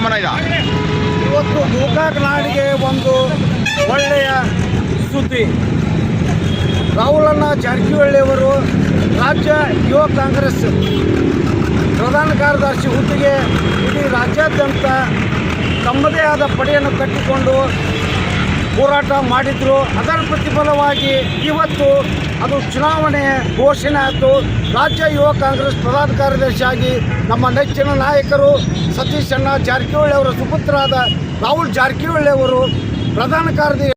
ಸಂಭ್ರಮನ ಇದೆ. ಇವತ್ತು ಗೋಕಾಕ್ ನಾಡಿಗೆ ಒಂದು ಒಳ್ಳೆಯ ಸುದ್ದಿ. ಅಣ್ಣ ಜಾರಕಿಹೊಳಿಯವರು ರಾಜ್ಯ ಯುವ ಕಾಂಗ್ರೆಸ್ ಪ್ರಧಾನ ಕಾರ್ಯದರ್ಶಿ ಹುದ್ದೆಗೆ ಇಡೀ ರಾಜ್ಯಾದ್ಯಂತ ತಮ್ಮದೇ ಆದ ಪಡೆಯನ್ನು ಕಟ್ಟಿಕೊಂಡು ಹೋರಾಟ ಮಾಡಿದ್ರು. ಅದರ ಪ್ರತಿಫಲವಾಗಿ ಇವತ್ತು ಅದು ಚುನಾವಣೆ ಘೋಷಣೆ ಆಯಿತು. ರಾಜ್ಯ ಯುವ ಕಾಂಗ್ರೆಸ್ ಪ್ರಧಾನ ಕಾರ್ಯದರ್ಶಿಯಾಗಿ ನಮ್ಮ ನೆಚ್ಚಿನ ನಾಯಕರು ಸತೀಶ್ ಅಣ್ಣ ಜಾರಕಿಹೊಳಿ ಅವರ ಸುಪುತ್ರರಾದ ರಾಹುಲ್ ಜಾರಕಿಹೊಳಿ ಅವರು ಪ್ರಧಾನ ಕಾರ್ಯದರ್ಶಿ